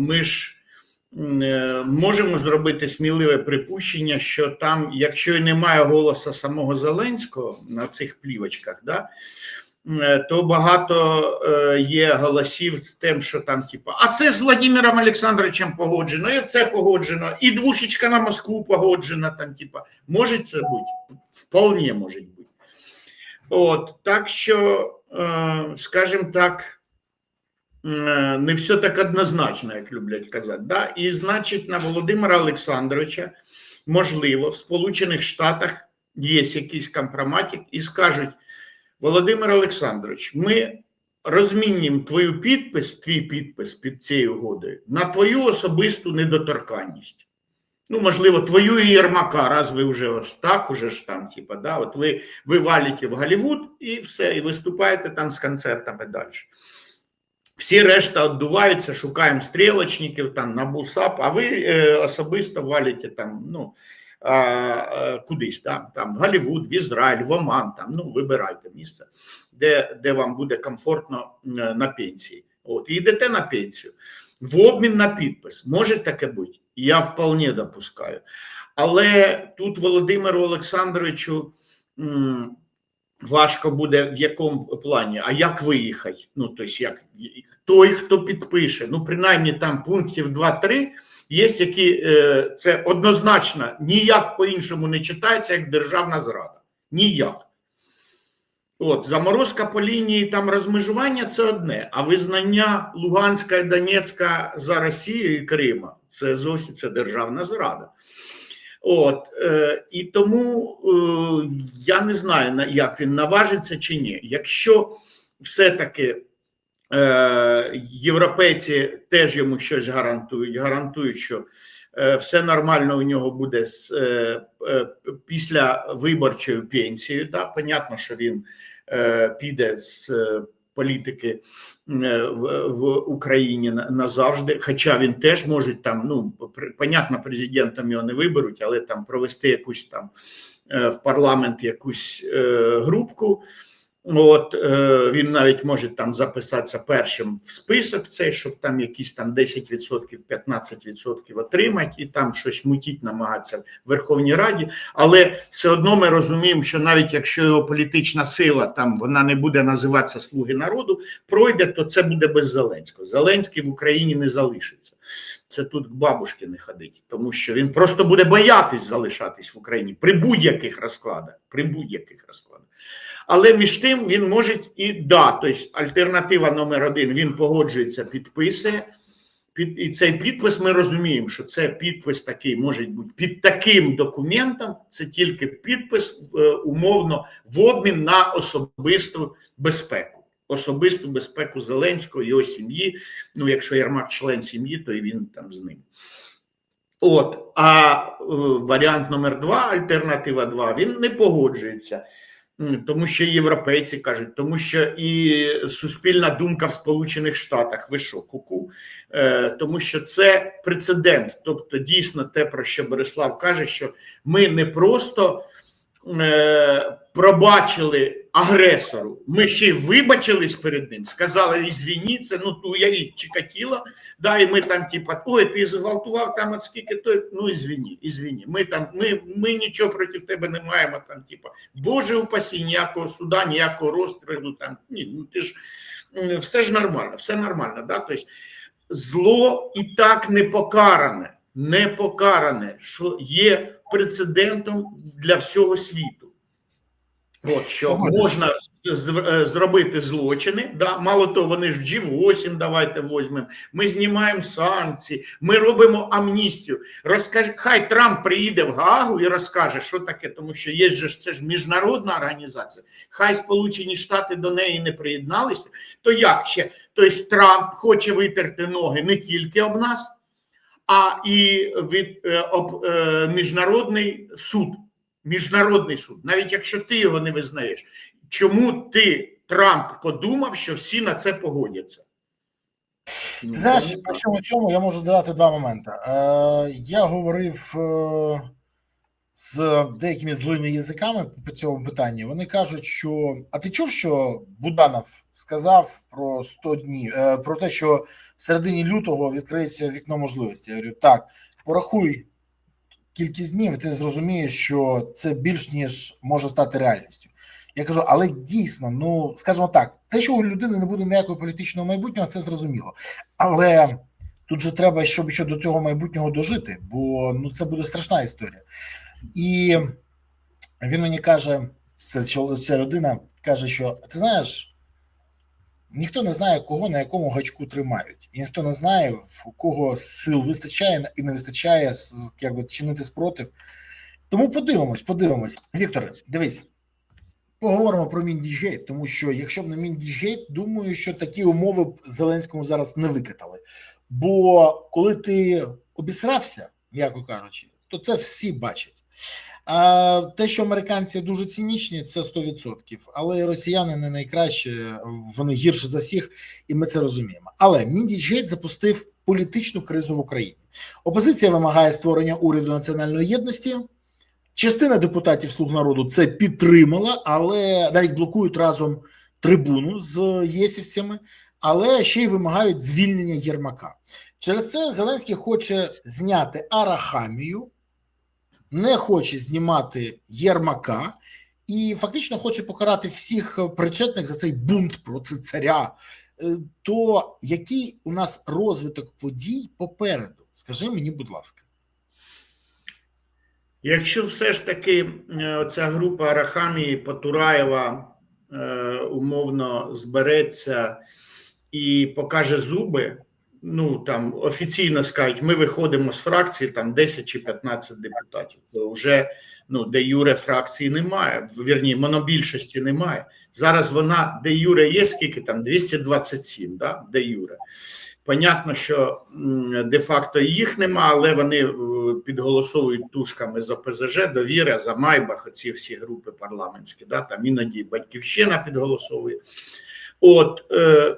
ми ж е, можемо зробити сміливе припущення, що там, якщо і немає голосу самого Зеленського на цих плівочках, да, е, то багато е, є голосів з тим, що там, типу, а це з Владимиром Олександровичем погоджено, і це погоджено, і двушечка на Москву погоджена. Там, типу, може це бути? Вполне може бути. От, так що, скажімо так, не все так однозначно, як люблять казати. Да? І значить, на Володимира Олександровича, можливо, в Сполучених Штатах є якийсь компроматик і скажуть: Володимир Олександрович, ми розмінюємо твою підпис, твій підпис під цією угодою на твою особисту недоторканність. Ну, можливо, твою і Єрмака, раз ви вже ось так, уже ж там, типа, да, от ви, ви валите в Голлівуд і все, і виступаєте там з концертами далі. Всі решта віддуваються, шукаємо стрілочників там на бусап, а ви е, особисто валите там, ну, а, а, кудись там, там, в Голлівуд, в Ізраїль, в Оман, там, ну, вибирайте місце, де, де вам буде комфортно е, на пенсії. От, йдете на пенсію. В обмін на підпис може таке бути. Я вполне допускаю. Але тут Володимиру Олександровичу м, важко буде в якому плані, а як виїхати? Ну, тобто, як той, хто підпише, ну, принаймні там пунктів 2-3 є, які е, це однозначно ніяк по-іншому не читається, як державна зрада. Ніяк. От, заморозка по лінії там розмежування це одне, а визнання Луганська і Донецька за Росією і Крима це зовсім це державна зрада. От, е, і тому е, я не знаю, на- як він наважиться чи ні. Якщо все-таки е, європейці теж йому щось гарантують, гарантують, що е, все нормально у нього буде з, е, е, після виборчою пенсією. Да? Понятно, що він е, піде з е, політики е, в, Україні на- назавжди. Хоча він теж може там, ну понятно, президентом його не виберуть, але там провести якусь там е, в парламент якусь е, групку. От е, він навіть може там записатися першим в список цей, щоб там якісь там 10%, 15% отримати, і там щось мутіть намагатися в Верховній Раді. Але все одно ми розуміємо, що навіть якщо його політична сила там вона не буде називатися Слуги народу, пройде, то це буде без Зеленського. Зеленський в Україні не залишиться. Це тут к бабушки не ходить, тому що він просто буде боятись залишатись в Україні при будь-яких розкладах. При будь-яких розкладах. Але між тим він може і да, тобто альтернатива номер один він погоджується, підписує. Під, і цей підпис ми розуміємо, що це підпис такий може бути під таким документом. Це тільки підпис е, умовно в обмін на особисту безпеку, особисту безпеку Зеленського, його сім'ї. Ну, якщо Єрмак член сім'ї, то і він там з ним. От, а е, варіант номер два, альтернатива 2, він не погоджується. Тому що європейці кажуть, тому що і суспільна думка в Сполучених Штатах, ви що, куку? Е, тому що це прецедент. Тобто, дійсно, те, про що Борислав каже, що ми не просто е, пробачили агресору, ми ще вибачились перед ним, сказали, ізвіні, це ну уявіть, Чикатіло, да, і ми там, типа, ой, ти зґвалтував там от скільки то, ну ізвіні, ізвіні. Ми там, ми, ми нічого проти тебе не маємо, там, типа, Боже упасі, ніякого суда, ніякого розстрілу, там, ні, ну ти ж, все ж нормально, все нормально, да, тобто, зло і так не покаране, не покаране, що є прецедентом для всього світу. От що можна е, зробити злочини, да, мало того, вони ж G8 давайте візьмемо, ми знімаємо санкції, ми робимо амністію. Розкаже, хай Трамп приїде в Гаагу і розкаже, що таке, тому що є ж це ж міжнародна організація. Хай Сполучені Штати до неї не приєдналися. То як ще? Тобто Трамп хоче витерти ноги не тільки об нас, а і від е, об е, міжнародний суд. Міжнародний суд, навіть якщо ти його не визнаєш, чому ти Трамп подумав, що всі на це погодяться? Ну, Ти знаєш, це по так. цьому цьому я можу додати два моменти. Е, я говорив е, з деякими злими язиками по цьому питанні. Вони кажуть, що а ти чув, що Буданов сказав про 100 днів е, про те, що в середині лютого відкриється вікно можливості. Я говорю, так, порахуй кількість днів, ти зрозумієш, що це більш ніж може стати реальністю. Я кажу, але дійсно, ну скажімо так, те, що у людини не буде ніякого політичного майбутнього, це зрозуміло. Але тут же треба, щоб ще до цього майбутнього дожити, бо ну це буде страшна історія. І він мені каже: це ця людина каже, що ти знаєш, ніхто не знає, кого на якому гачку тримають, і ніхто не знає, в кого сил вистачає і не вистачає якби, чинити спротив. Тому подивимось, подивимось. Вікторе, дивись. Поговоримо про Міндічгейт, тому що якщо б не Міндічгейт, думаю, що такі умови б Зеленському зараз не викатали. Бо коли ти обісрався, м'яко кажучи, то це всі бачать. А те, що американці дуже цинічні, це 100%. Але росіяни не найкраще, вони гірше за всіх, і ми це розуміємо. Але Міндічгейт запустив політичну кризу в Україні. Опозиція вимагає створення уряду національної єдності. Частина депутатів Слуг народу це підтримала, але навіть блокують разом трибуну з єсівцями, але ще й вимагають звільнення Єрмака. Через це Зеленський хоче зняти Арахамію, не хоче знімати Єрмака і фактично хоче покарати всіх причетних за цей бунт проти царя. То який у нас розвиток подій попереду? Скажи мені, будь ласка. Якщо все ж таки ця група Арахамії Потураєва е, умовно збереться і покаже зуби, ну там офіційно скажуть, ми виходимо з фракції там 10 чи 15 депутатів, то вже ну де юре фракції немає, вірні, монобільшості немає. Зараз вона де юре є, скільки там 227, да, де юре. Понятно, що де-факто їх нема, але вони підголосовують тушками з ОПЗЖ, довіра, за Майбах, оці всі групи парламентські, да, там іноді Батьківщина підголосовує. От е,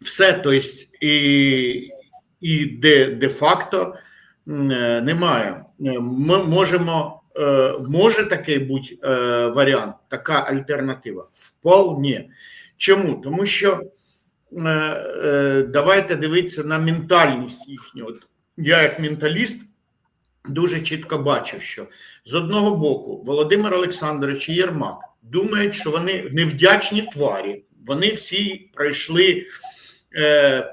все, тобто, і і де, де-факто немає. Ми можемо, е, може такий бути е, варіант, така альтернатива. Вполне. Чому? Тому що. Давайте дивитися на ментальність їхню. От Я, як менталіст, дуже чітко бачу, що з одного боку Володимир Олександрович і Єрмак думають, що вони невдячні тварі, вони всі пройшли е,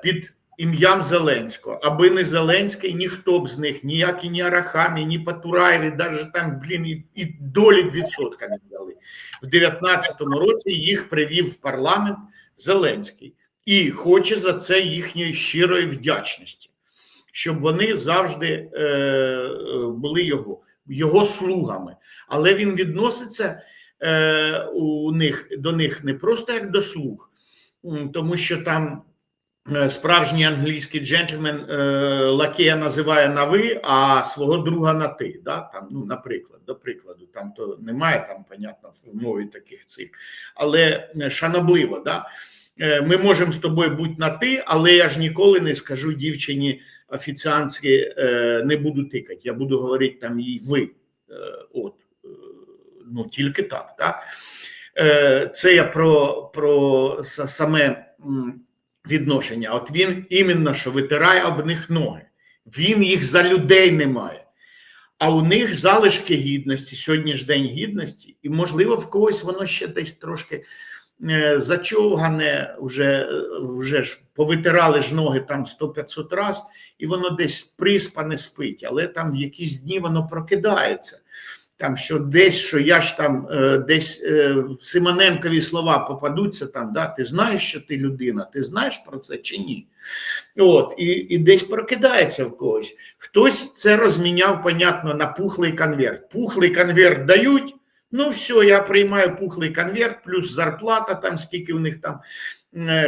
під ім'ям Зеленського. Аби не Зеленський, ніхто б з них, ніякі ні Арахамі, ні Патураєві, навіть там, блін, і, і долі відсотка не дали. В 19-му році їх привів в парламент Зеленський і хоче за це їхньої щирої вдячності, щоб вони завжди е, були його його слугами. Але він відноситься е, у них до них не просто як до слуг, тому що там справжній англійський джентльмен е, лакея називає на ви, а свого друга на ти. Да? Там, ну, Наприклад, до прикладу, там то немає там, понятно, в мові таких цих, але шанобливо. Да? Ми можемо з тобою бути на ти, але я ж ніколи не скажу дівчині офіціантськи не буду тикати. Я буду говорити там їй ви. От, ну тільки так. так? Це я про, про саме відношення. От він іменно що витирає об них ноги. Він їх за людей не має. А у них залишки гідності, сьогодні ж день гідності, і, можливо, в когось воно ще десь трошки зачовгане, вже вже ж повитирали ж ноги там 100-500 раз, і воно десь приспане спить, але там в якісь дні воно прокидається. Там що десь, що я ж там десь в Симоненкові слова попадуться там, да, ти знаєш, що ти людина, ти знаєш про це чи ні? От, І і десь прокидається в когось. Хтось це розміняв, понятно, на пухлий конверт. Пухлий конверт дають. Ну, все, я приймаю пухлий конверт, плюс зарплата, там скільки у них там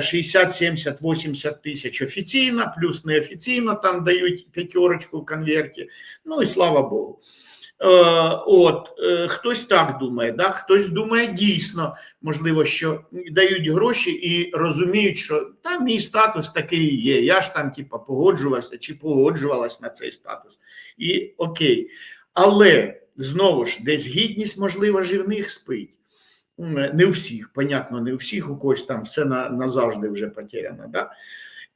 60, 70, 80 тисяч офіційно, плюс неофіційно там дають п'ятерочку в конверті. Ну і слава Богу. От хтось так думає, да? хтось думає дійсно, можливо, що дають гроші і розуміють, що там мій статус такий є. Я ж там, типа, погоджувався чи погоджувалась на цей статус. І окей. Але знову ж десь гідність, можливо, ж і в них спить. Не у всіх, понятно, не у всіх, у когось там все на, назавжди вже потеряно. Да?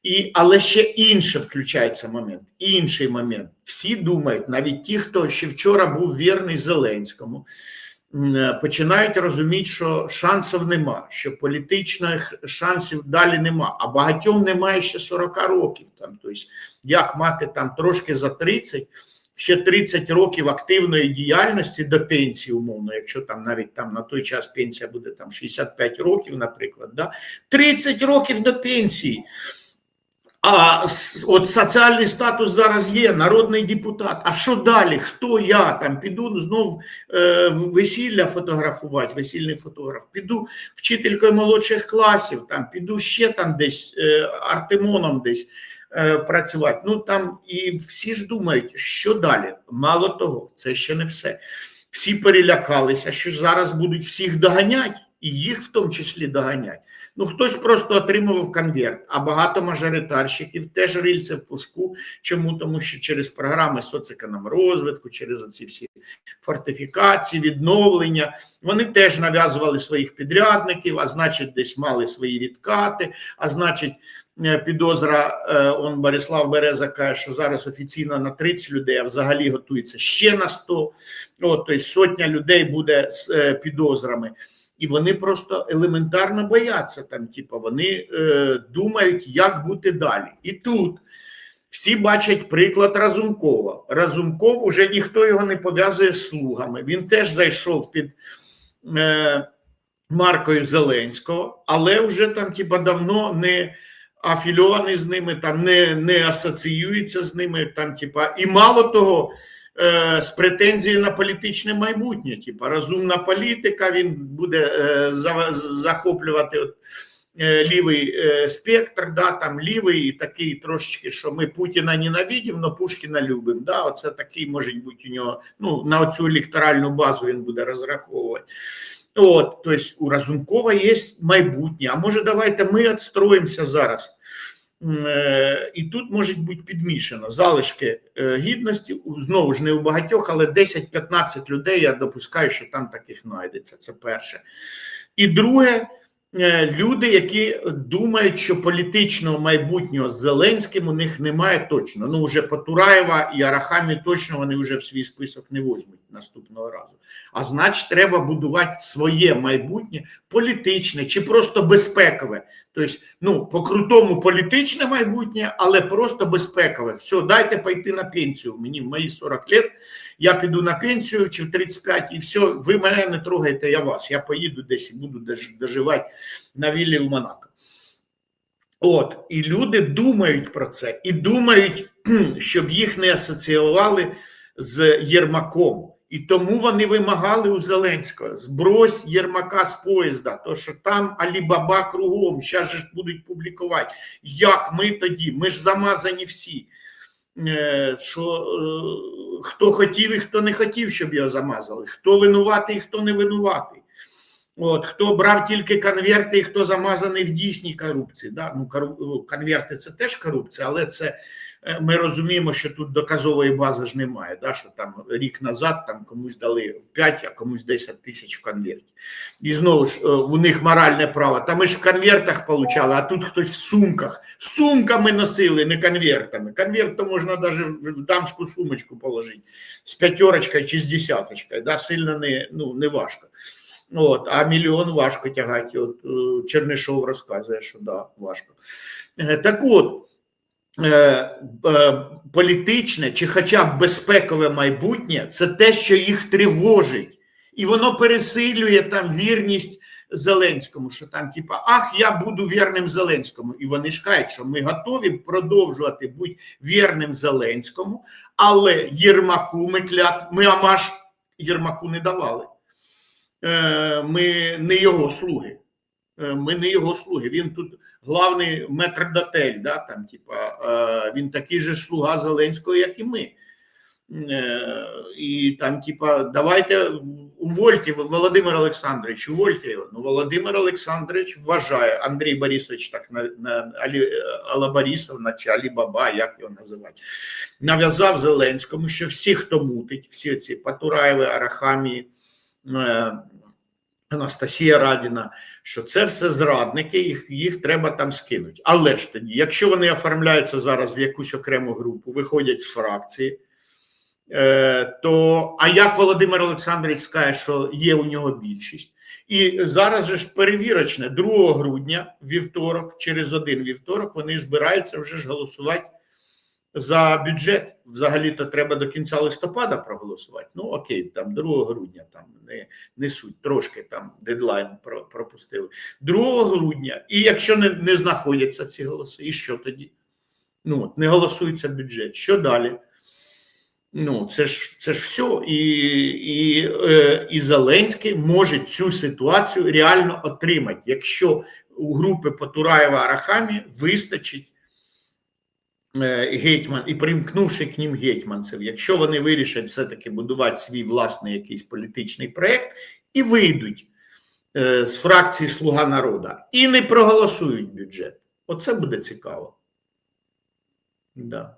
І, але ще інше включається момент. Інший момент. Всі думають, навіть ті, хто ще вчора був вірний Зеленському, е, починають розуміти, що шансів нема, що політичних шансів далі нема. А багатьом немає ще 40 років. Там, тобто, як мати там трошки за 30, ще 30 років активної діяльності до пенсії, умовно, якщо там навіть там на той час пенсія буде там 65 років, наприклад, да? 30 років до пенсії. А от соціальний статус зараз є, народний депутат. А що далі? Хто я там? Піду знов е, весілля фотографувати, весільний фотограф, піду вчителькою молодших класів, там піду ще там десь е, артемоном десь е, працювати. Ну там і всі ж думають, що далі. Мало того, це ще не все. Всі перелякалися, що зараз будуть всіх доганяти, і їх в тому числі доганять. Ну, хтось просто отримував конверт, а багато мажоритарщиків теж рильце в пушку. Чому? Тому що через програми соцекономрозвитку, через оці всі фортифікації, відновлення, вони теж нав'язували своїх підрядників, а значить, десь мали свої відкати, а значить, е, підозра, е, он Борислав Береза каже, що зараз офіційно на 30 людей, а взагалі готується ще на 100. От, тобто сотня людей буде з е, підозрами. І вони просто елементарно бояться там, типу, вони е, думають, як бути далі. І тут всі бачать приклад Разумкова. Разумков уже ніхто його не пов'язує з слугами. Він теж зайшов під е, маркою Зеленського, але вже там, типа, давно не афільований з ними, там не, не асоціюється з ними. Там, типа, і мало того, з претензією на політичне майбутнє. Типа розумна політика, він буде е, захоплювати е, лівий е, спектр, да, там лівий і такий трошечки, що ми Путіна ненавидимо, але Пушкіна любимо. Да, оце такий може бути у нього. Ну, на цю електоральну базу він буде розраховувати. От, тобто у Разумкова є майбутнє. А може, давайте ми відстроїмося зараз. Е, І тут може бути підмішано залишки е, гідності, знову ж не у багатьох, але 10-15 людей я допускаю, що там таких знайдеться. Це перше. І друге, е, люди, які думають, що політичного майбутнього з Зеленським у них немає точно. Ну, вже Потураєва і Арахамі точно вони вже в свій список не візьмуть наступного разу. А значить, треба будувати своє майбутнє політичне чи просто безпекове. Тобто, ну, по-крутому політичне майбутнє, але просто безпекове. Все, дайте пойти на пенсію. Мені в мої 40 років, я піду на пенсію чи в 35, і все, ви мене не трогаєте, я вас. Я поїду десь і буду доживати на віллі в Монако. От, і люди думають про це, і думають, щоб їх не асоціювали з Єрмаком. І тому вони вимагали у Зеленського збрось Єрмака з поїзда, то що там Алібаба кругом, зараз же ж будуть публікувати. Як ми тоді? Ми ж замазані всі. Е, Що е, хто хотів і хто не хотів, щоб його замазали, хто винуватий і хто не винуватий. От, хто брав тільки конверти і хто замазаний в дійсній корупції. Да? Ну, конверти це теж корупція, але це ми розуміємо, що тут доказової бази ж немає. Да? Що там рік назад там комусь дали 5, а комусь 10 тисяч в конверті. І знову ж е, у них моральне право. Та ми ж в конвертах получали, а тут хтось в сумках. Сумками носили, не конвертами. Конверт то можна навіть в дамську сумочку положити з п'ятерочкою чи з десяточкою. Да? Сильно не, ну, не важко. От, а мільйон важко тягати. От е, Чернишов розказує, що да, важко. Е, Так от, е, е, політичне чи хоча б безпекове майбутнє це те, що їх тривожить, і воно пересилює там вірність Зеленському, що там, типа, ах, я буду вірним Зеленському. І вони ж кажуть, що ми готові продовжувати бути вірним Зеленському, але Єрмаку ми клят, ми амаш Єрмаку не давали. Е, Ми не його слуги. Е, Ми не його слуги. Він тут главний метрдотель, да, там, типа, е, він такий же слуга Зеленського, як і ми. Е, І там, типа, давайте увольте Володимир Олександрович, увольте його. Ну, Володимир Олександрович вважає, Андрій Борисович, так на, на Алі, Алла Борисовна чи Алі Баба, як його називати, нав'язав Зеленському, що всі, хто мутить, всі ці Патураєви, Арахамії, Анастасія Радіна, що це все зрадники, їх, їх треба там скинути. Але ж тоді, якщо вони оформляються зараз в якусь окрему групу, виходять з фракції, е, то а як Володимир Олександрович скаже, що є у нього більшість, і зараз же ж перевірочне, 2 грудня, вівторок, через один вівторок, вони збираються вже ж голосувати за бюджет. Взагалі-то треба до кінця листопада проголосувати. Ну окей, там 2 грудня там не, не суть, трошки там дедлайн пропустили. 2 грудня. І якщо не, не знаходяться ці голоси, і що тоді? Ну, от, не голосується бюджет. Що далі? Ну, це ж це ж все. І, і, е, і Зеленський може цю ситуацію реально отримати, якщо у групи Потураєва Арахамі вистачить гетьман і примкнувши к ним гетьманців, якщо вони вирішать все-таки будувати свій власний якийсь політичний проєкт і вийдуть е, з фракції Слуга народу і не проголосують бюджет. Оце буде цікаво. Да.